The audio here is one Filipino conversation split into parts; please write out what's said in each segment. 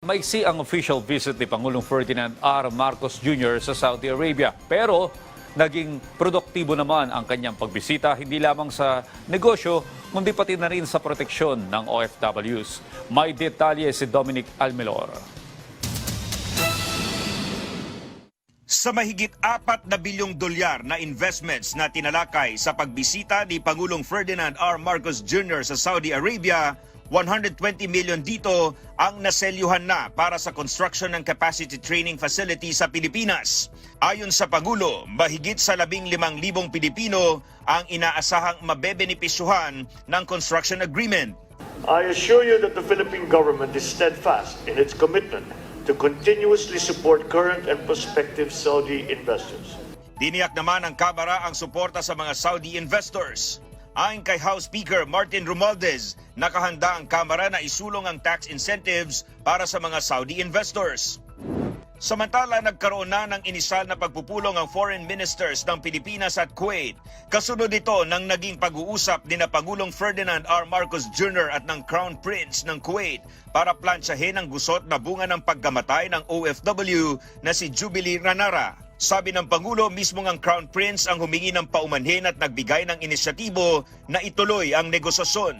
Maiksi ang official visit ni Pangulong Ferdinand R. Marcos Jr. sa Saudi Arabia. Pero naging produktibo naman ang kanyang pagbisita hindi lamang sa negosyo, kundi pati na rin sa proteksyon ng OFWs. May detalye si Dominic Almelor. Sa mahigit apat na bilyong dolyar na investments na tinalakay sa pagbisita ni Pangulong Ferdinand R. Marcos Jr. sa Saudi Arabia, 120 million dito ang naselyuhan na para sa construction ng capacity training facility sa Pilipinas. Ayon sa Pangulo, mahigit sa 15,000 Pilipino ang inaasahang mabebenepisyuhan ng construction agreement. I assure you that the Philippine government is steadfast in its commitment to continuously support current and prospective Saudi investors. Diniyak naman ng Kamara ang suporta sa mga Saudi investors. Ayon kay House Speaker Martin Romualdez, nakahanda ang Kamara na isulong ang tax incentives para sa mga Saudi investors. Samantala, nagkaroon na ng inisal na pagpupulong ang foreign ministers ng Pilipinas at Kuwait. Kasunod ito ng naging pag-uusap ni na Pangulong Ferdinand R. Marcos Jr. at ng Crown Prince ng Kuwait para plansyahin ang gusot na bunga ng pagkamatay ng OFW na si Jubilee Ranara. Sabi ng Pangulo, mismo ang Crown Prince ang humingi ng paumanhin at nagbigay ng inisyatibo na ituloy ang negosasyon.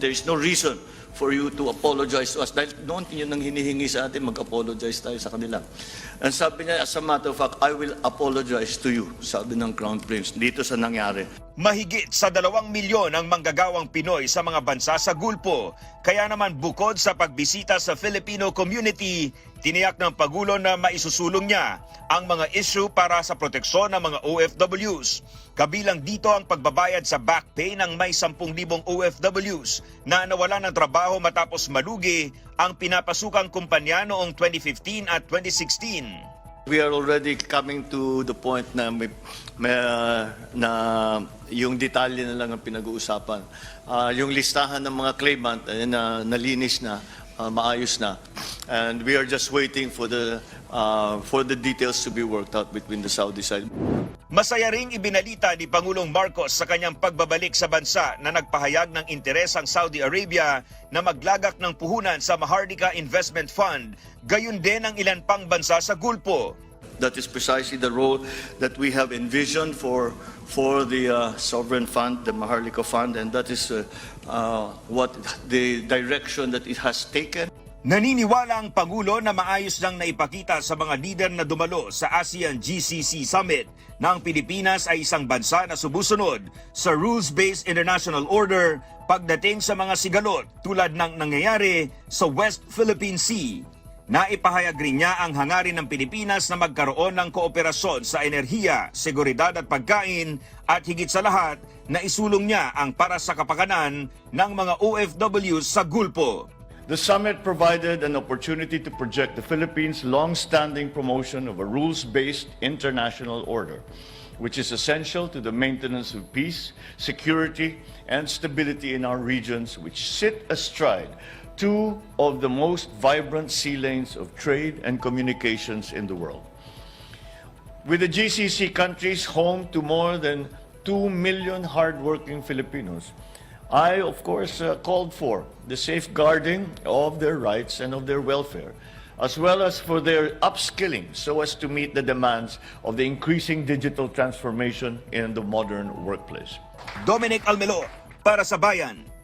There is no reason for you to apologize to us. Dahil noon yun ang hinihingi sa atin, mag-apologize tayo sa kanila. And sabi niya, as a matter of fact, I will apologize to you, sabi ng Crown Prince, dito sa nangyari. Mahigit sa dalawang milyon ang manggagawang Pinoy sa mga bansa sa Gulpo. Kaya naman bukod sa pagbisita sa Filipino community, tiniyak ng Pagulo na maisusulong niya ang mga issue para sa proteksyon ng mga OFWs. Kabilang dito ang pagbabayad sa back pay ng may 10,000 OFWs na nawalan ng trabaho matapos malugi ang pinapasukang kumpanya noong 2015 at 2016. We are already coming to the point na may, may, uh, na yung detalye na lang ang pinag-uusapan. Ah, yung listahan ng mga claimant ay na nalinis na, ah, maayos na. And we are just waiting for the ah, for the details to be worked out between the Saudi side. Masaya ring ibinalita ni Pangulong Marcos sa kanyang pagbabalik sa bansa na nagpahayag ng interes ang Saudi Arabia na maglagak ng puhunan sa Mahardika Investment Fund, gayon din ang ilan pang bansa sa Gulpo. That is precisely the role that we have envisioned for for the uh, sovereign fund, the Maharlika Fund, and that is uh, uh, what the direction that it has taken. Naniniwala ang Pangulo na maayos lang naipakita sa mga lider na dumalo sa ASEAN GCC Summit na ang Pilipinas ay isang bansa na sumusunod sa rules-based international order pagdating sa mga sigalot tulad ng nangyayari sa West Philippine Sea. Naipahayag rin niya ang hangarin ng Pilipinas na magkaroon ng kooperasyon sa enerhiya, seguridad at pagkain at higit sa lahat na isulong niya ang para sa kapakanan ng mga OFWs sa Gulpo. The summit provided an opportunity to project the Philippines' long-standing promotion of a rules-based international order, which is essential to the maintenance of peace, security, and stability in our regions, which sit astride two of the most vibrant sea lanes of trade and communications in the world. With the GCC countries home to more than 2 million hardworking Filipinos, I, of course, uh, called for the safeguarding of their rights and of their welfare, as well as for their upskilling so as to meet the demands of the increasing digital transformation in the modern workplace. Dominic Almelo para sa Bayan.